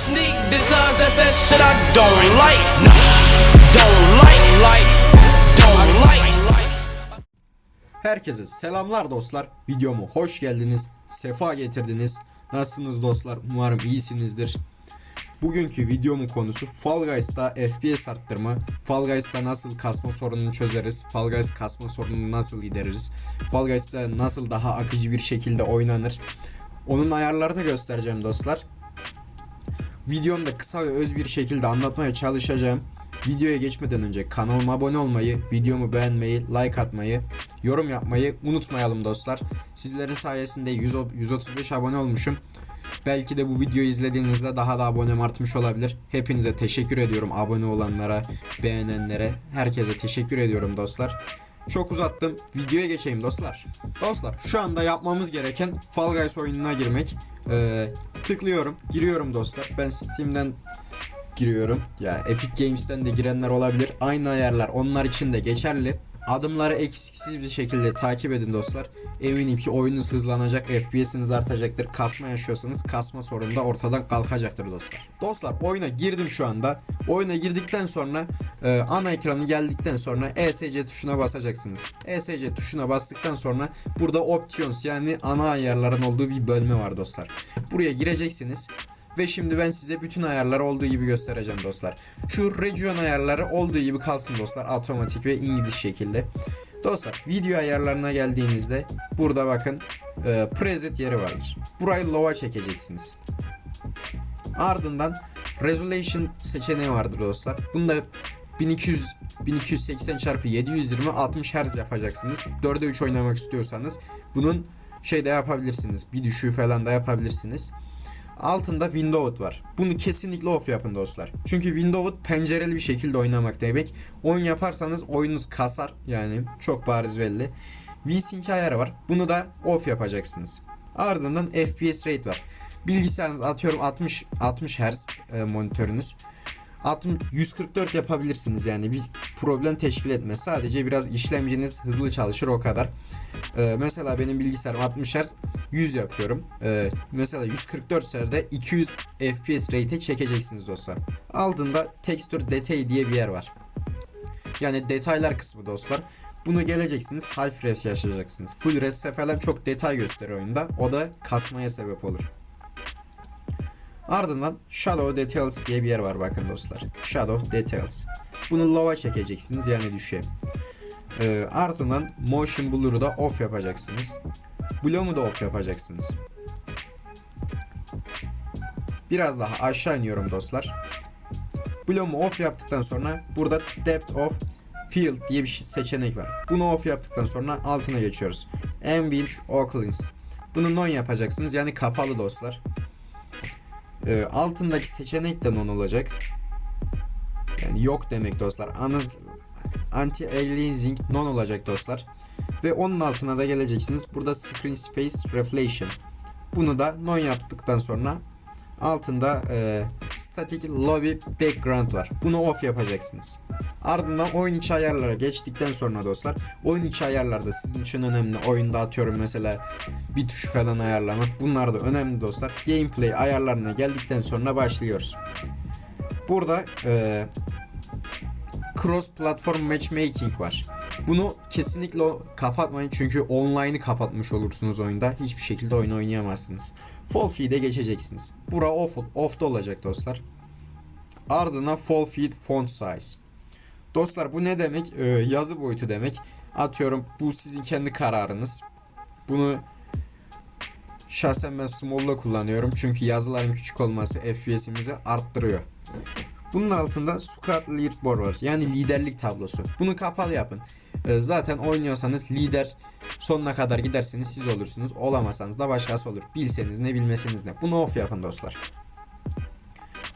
Sneak designs, that's that shit I don't like. Don't like, like, don't like. Herkese selamlar dostlar. Videomu hoş geldiniz. Sefa getirdiniz. Nasılsınız dostlar? Umarım iyisinizdir. Bugünkü videomun konusu Fall Guys'ta FPS arttırma. Fall Guys'ta nasıl kasma sorununu çözeriz? Fall Guys kasma sorununu nasıl gideririz? Fall Guys'ta nasıl daha akıcı bir şekilde oynanır? Onun ayarlarını göstereceğim dostlar. Videomda kısa ve öz bir şekilde anlatmaya çalışacağım. Videoya geçmeden önce kanalıma abone olmayı, videomu beğenmeyi, like atmayı, yorum yapmayı unutmayalım dostlar. Sizlerin sayesinde 100 o- 135 abone olmuşum. Belki de bu videoyu izlediğinizde daha da abonem artmış olabilir. Hepinize teşekkür ediyorum abone olanlara, beğenenlere. Herkese teşekkür ediyorum dostlar. Çok uzattım. Videoya geçeyim dostlar. Dostlar şu anda yapmamız gereken Fall Guys oyununa girmek. Ee, tıklıyorum. Giriyorum dostlar. Ben Steam'den giriyorum. Ya Epic Games'ten de girenler olabilir. Aynı ayarlar onlar için de geçerli. Adımları eksiksiz bir şekilde takip edin dostlar. Eminim ki oyununuz hızlanacak, FPS'iniz artacaktır. Kasma yaşıyorsanız kasma sorunu da ortadan kalkacaktır dostlar. Dostlar oyuna girdim şu anda. Oyuna girdikten sonra e, ana ekranı geldikten sonra ESC tuşuna basacaksınız. ESC tuşuna bastıktan sonra burada options yani ana ayarların olduğu bir bölme var dostlar. Buraya gireceksiniz. Ve şimdi ben size bütün ayarları olduğu gibi göstereceğim dostlar. Şu region ayarları olduğu gibi kalsın dostlar. Otomatik ve İngiliz şekilde. Dostlar video ayarlarına geldiğinizde burada bakın e, preset yeri vardır. Burayı low'a çekeceksiniz. Ardından resolution seçeneği vardır dostlar. Bunda 1200 1280 çarpı 720 60 Hz yapacaksınız. 4'e 3 oynamak istiyorsanız bunun şey de yapabilirsiniz. Bir düşüğü falan da yapabilirsiniz. Altında Windowed var. Bunu kesinlikle off yapın dostlar. Çünkü Windowed pencereli bir şekilde oynamak demek. Oyun yaparsanız oyununuz kasar. Yani çok bariz belli. VSync ayarı var. Bunu da off yapacaksınız. Ardından FPS rate var. Bilgisayarınız atıyorum 60 60 Hz e, monitörünüz. 60, 144 yapabilirsiniz yani bir problem teşkil etmez. Sadece biraz işlemciniz hızlı çalışır o kadar. Ee, mesela benim bilgisayarım 60 Hz 100 yapıyorum. Ee, mesela 144 Hz'de 200 FPS rate çekeceksiniz dostlar. Altında texture detail diye bir yer var. Yani detaylar kısmı dostlar. Bunu geleceksiniz half res yaşayacaksınız. Full res'e falan çok detay gösteriyor oyunda. O da kasmaya sebep olur. Ardından Shadow Details diye bir yer var bakın dostlar. Shadow Details. Bunu low'a çekeceksiniz yani düşüğe. Ee, ardından Motion Blur'u da off yapacaksınız. Bloom'u da off yapacaksınız. Biraz daha aşağı iniyorum dostlar. Bloom'u off yaptıktan sonra burada Depth of Field diye bir şey- seçenek var. Bunu off yaptıktan sonra altına geçiyoruz. Ambient Occlusions. Bunu non yapacaksınız yani kapalı dostlar. Ee, altındaki seçenek de non olacak. Yani yok demek dostlar. Anız anti aliasing non olacak dostlar. Ve onun altına da geleceksiniz. Burada screen space reflection. Bunu da non yaptıktan sonra altında e, static lobby background var. Bunu off yapacaksınız. Ardından oyun içi ayarlara geçtikten sonra dostlar oyun içi ayarlarda sizin için önemli. Oyunda atıyorum mesela bir tuş falan ayarlamak. Bunlar da önemli dostlar. Gameplay ayarlarına geldikten sonra başlıyoruz. Burada e, cross platform matchmaking var. Bunu kesinlikle kapatmayın çünkü online'ı kapatmış olursunuz oyunda. Hiçbir şekilde oyun oynayamazsınız. Fall feed'e geçeceksiniz. Bura off, off'da olacak dostlar. Ardından fall feed font size. Dostlar bu ne demek? Ee, yazı boyutu demek. Atıyorum bu sizin kendi kararınız. Bunu şahsen ben small'da kullanıyorum. Çünkü yazıların küçük olması FPS'imizi arttırıyor. Bunun altında squad leaderboard var. Yani liderlik tablosu. Bunu kapalı yapın. Ee, zaten oynuyorsanız lider sonuna kadar giderseniz siz olursunuz. Olamazsanız da başkası olur. Bilseniz ne bilmeseniz ne. Bunu off yapın dostlar.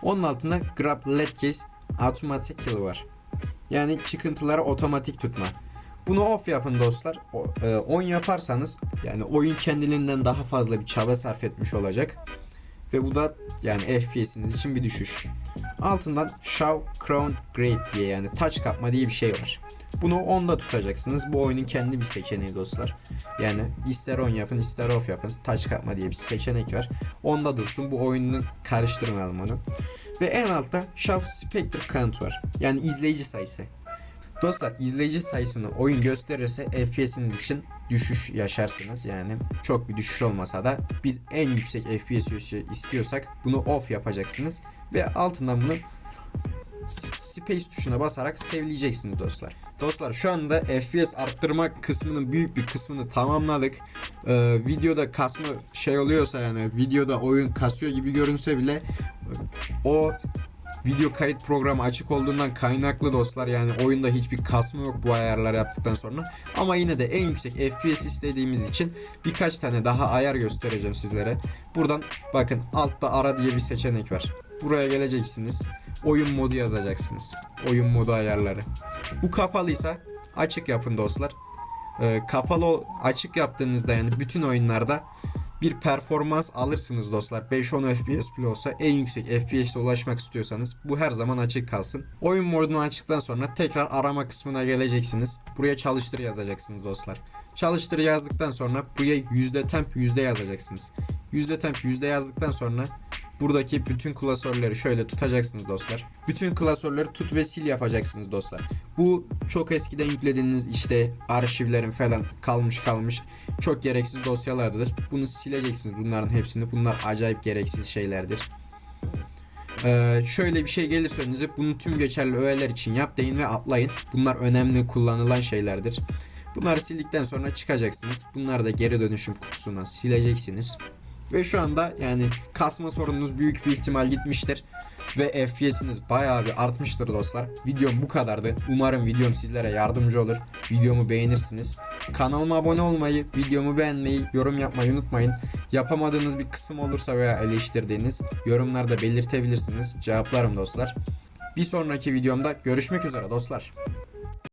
Onun altında grab let case automatic kill var. Yani çıkıntıları otomatik tutma. Bunu off yapın dostlar. O, e, on yaparsanız yani oyun kendiliğinden daha fazla bir çaba sarf etmiş olacak. Ve bu da yani FPS'iniz için bir düşüş. Altından Show Crown Grape diye yani taç kapma diye bir şey var. Bunu 10'da tutacaksınız. Bu oyunun kendi bir seçeneği dostlar. Yani ister on yapın ister off yapın. Taç kapma diye bir seçenek var. 10'da dursun. Bu oyunun karıştırmayalım onu. Ve en altta Shaft Spectre Count var. Yani izleyici sayısı. Dostlar izleyici sayısını oyun gösterirse FPS'iniz için düşüş yaşarsınız. Yani çok bir düşüş olmasa da biz en yüksek FPS istiyorsak bunu off yapacaksınız. Ve altından bunu Space tuşuna basarak sevleyeceksiniz dostlar. Dostlar şu anda FPS arttırma kısmının büyük bir kısmını tamamladık. Ee, videoda kasma şey oluyorsa yani videoda oyun kasıyor gibi görünse bile o video kayıt programı açık olduğundan kaynaklı dostlar yani oyunda hiçbir kasma yok bu ayarlar yaptıktan sonra ama yine de en yüksek FPS istediğimiz için birkaç tane daha ayar göstereceğim sizlere. Buradan bakın altta ara diye bir seçenek var. Buraya geleceksiniz. Oyun modu yazacaksınız. Oyun modu ayarları. Bu kapalıysa açık yapın dostlar. Ee, kapalı açık yaptığınızda yani bütün oyunlarda bir performans alırsınız dostlar. 5-10 FPS bile olsa en yüksek FPS'e ulaşmak istiyorsanız bu her zaman açık kalsın. Oyun modunu açtıktan sonra tekrar arama kısmına geleceksiniz. Buraya çalıştır yazacaksınız dostlar. Çalıştır yazdıktan sonra buraya yüzde temp yüzde yazacaksınız. Yüzde temp yüzde yazdıktan sonra buradaki bütün klasörleri şöyle tutacaksınız dostlar. Bütün klasörleri tut ve sil yapacaksınız dostlar. Bu çok eskiden yüklediğiniz işte arşivlerin falan kalmış kalmış çok gereksiz dosyalardır. Bunu sileceksiniz bunların hepsini. Bunlar acayip gereksiz şeylerdir. Ee, şöyle bir şey gelirse önünüze bunu tüm geçerli öğeler için yap deyin ve atlayın. Bunlar önemli kullanılan şeylerdir. Bunları sildikten sonra çıkacaksınız. Bunları da geri dönüşüm kutusuna sileceksiniz. Ve şu anda yani kasma sorununuz büyük bir ihtimal gitmiştir. Ve FPS'iniz bayağı bir artmıştır dostlar. Videom bu kadardı. Umarım videom sizlere yardımcı olur. Videomu beğenirsiniz. Kanalıma abone olmayı, videomu beğenmeyi, yorum yapmayı unutmayın. Yapamadığınız bir kısım olursa veya eleştirdiğiniz yorumlarda belirtebilirsiniz. Cevaplarım dostlar. Bir sonraki videomda görüşmek üzere dostlar.